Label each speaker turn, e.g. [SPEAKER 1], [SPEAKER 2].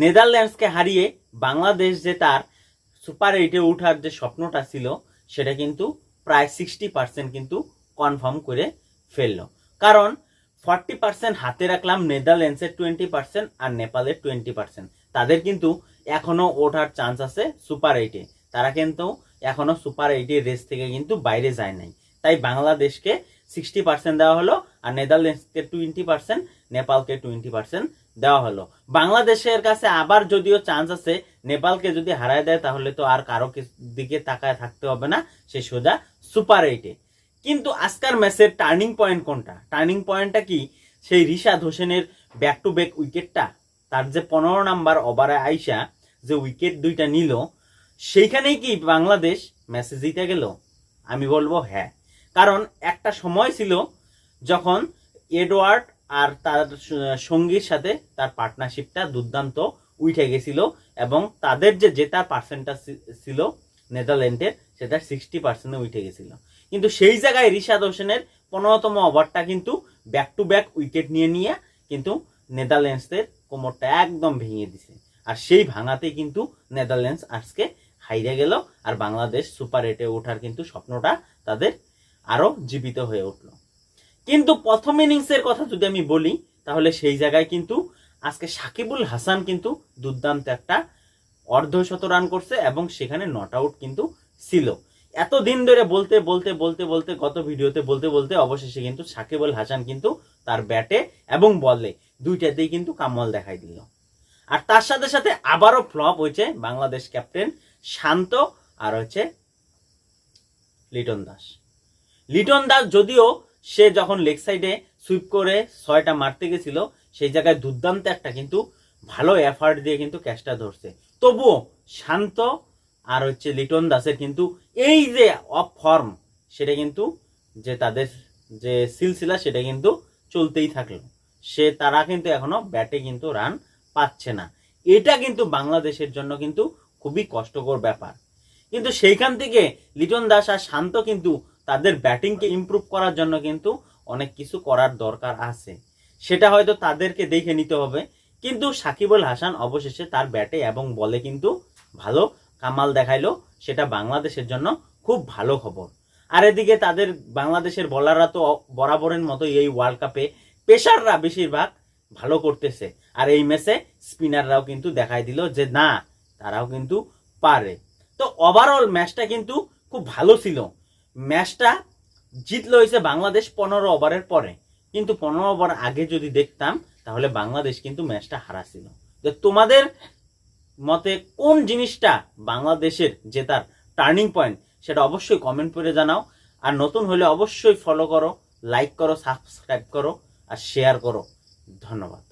[SPEAKER 1] নেদারল্যান্ডসকে হারিয়ে বাংলাদেশ যে তার সুপার এইটে ওঠার যে স্বপ্নটা ছিল, সেটা কিন্তু প্রায় সিক্সটি পার্সেন্ট কিন্তু কনফার্ম করে ফেলল। কারণ ফর্টি পার্সেন্ট হাতে রাখলাম নেদারল্যান্ডসের টোয়েন্টি পার্সেন্ট আর নেপালের টোয়েন্টি পার্সেন্ট তাদের কিন্তু এখনও ওঠার চান্স আছে সুপার এইটে। তারা কিন্তু এখনও সুপার এইটের রেস থেকে কিন্তু বাইরে যায় নাই। তাই বাংলাদেশকে সিক্সটি পার্সেন্ট দেওয়া হলো আর নেদারল্যান্ডসকে টোয়েন্টি পার্সেন্ট নেপালকে টোয়েন্টি পার্সেন্ট দেওয়া হলো। বাংলাদেশের কাছে আবার যদিও চান্স আছে, নেপালকে যদি হারায় দেয়, তাহলে তো আর কারও দিকে তাকায় থাকতে হবে না, সে সোজা সুপার এইটে কিন্তু আজকার ম্যাচের টার্নিং পয়েন্ট কোনটা? টার্নিং পয়েন্টটা কি? সেই রিশাদ হোসেনের ব্যাক টু ব্যাক উইকেটটা তার যে পনেরো নাম্বার ওভারে আইসা, যে উইকেট দুইটা নিল, সেইখানেই কি বাংলাদেশ ম্যাচে জিতে গেল? আমি বলব হ্যাঁ। কারণ একটা সময় ছিল যখন এডওয়ার্ড আর তার সঙ্গীর সাথে তার পার্টনারশিপটা দুর্দান্ত উঠে গেছিল এবং তাদের যে জেতার পার্সেন্টটা ছিল নেদারল্যান্ডের, সেটা সিক্সটি পার্সেন্টে উঠে গেছিল। কিন্তু সেই জায়গায় রিশাদ হোসেনের পনেরোতম ওভারটা কিন্তু ব্যাক টু ব্যাক উইকেট নিয়ে নিয়ে কিন্তু নেদারল্যান্ডসদের কোমরটা একদম ভেঙে দিছে। আর সেই ভাঙাতেই কিন্তু নেদারল্যান্ডস আজকে হাইরে গেল, আর বাংলাদেশ সুপার এইটে ওঠার কিন্তু স্বপ্নটা তাদের আরও জীবিত হয়ে উঠল। কিন্তু প্রথম ইনিংসের কথা যদি আমি বলি, তাহলে সেই জায়গায় কিন্তু আজকে সাকিবুল হাসান কিন্তু দুর্দান্ত একটা অর্ধশত রান করছে এবং সেখানে নট আউট কিন্তু ছিল। এতদিন ধরে বলতে বলতে বলতে বলতে, গত ভিডিওতে বলতে বলতে অবশেষে কিন্তু সাকিবুল হাসান কিন্তু তার ব্যাটে এবং বলে দুইটাতেই কিন্তু কামল দেখাই দিল। আর তার সাথে সাথে আবারও ফ্লপ হয়েছে বাংলাদেশ ক্যাপ্টেন শান্ত আর হচ্ছে লিটন দাস। লিটন দাস যদিও সে যখন লেগ সাইডে সুইপ করে ছয়টা মারতে গেছিল, সেই জায়গায় দুর্দান্ত একটা কিন্তু ভালো এফার্ট দিয়ে কিন্তু ক্যাচটা ধরছে। তবুও শান্ত আর হচ্ছে লিটন দাসের কিন্তু এই যে অফ ফর্ম সেটা কিন্তু যে তাদের যে সিলসিলা, সেটা কিন্তু চলতেই থাকল। সে, তারা কিন্তু এখনও ব্যাটে কিন্তু রান পাচ্ছে না। এটা কিন্তু বাংলাদেশের জন্য কিন্তু খুবই কষ্টকর ব্যাপার। কিন্তু সেইখান থেকে লিটন দাস আর শান্ত কিন্তু তাদের ব্যাটিংকে ইমপ্রুভ করার জন্য কিন্তু অনেক কিছু করার দরকার আছে। সেটা হয়তো তাদেরকে দেখে নিতে হবে। কিন্তু সাকিবুল হাসান অবশেষে তার ব্যাটে এবং বলে কিন্তু ভালো কামাল দেখাইলো। সেটা বাংলাদেশের জন্য খুব ভালো খবর। আর এদিকে তাদের বাংলাদেশের বলাররা তো বরাবরের মতো এই ওয়ার্ল্ড কাপে পেশাররা বেশিরভাগ ভালো করতেছে। আর এই ম্যাচে স্পিনাররাও কিন্তু দেখাই দিল যে না, তারাও কিন্তু পারে। তো ওভারঅল ম্যাচটা কিন্তু খুব ভালো ছিল। ম্যাচটা জিতলো হয়েছে বাংলাদেশ পনেরো ওভারের পরে। কিন্তু পনেরো ওভার আগে যদি দেখতাম, তাহলে বাংলাদেশ কিন্তু ম্যাচটা হারাছিল। তো তোমাদের মতে কোন জিনিসটা বাংলাদেশের জেতার টার্নিং পয়েন্ট সেটা অবশ্যই কমেন্ট করে জানাও। আর নতুন হলে অবশ্যই ফলো করো লাইক করো সাবস্ক্রাইব করো, আর শেয়ার করো। ধন্যবাদ।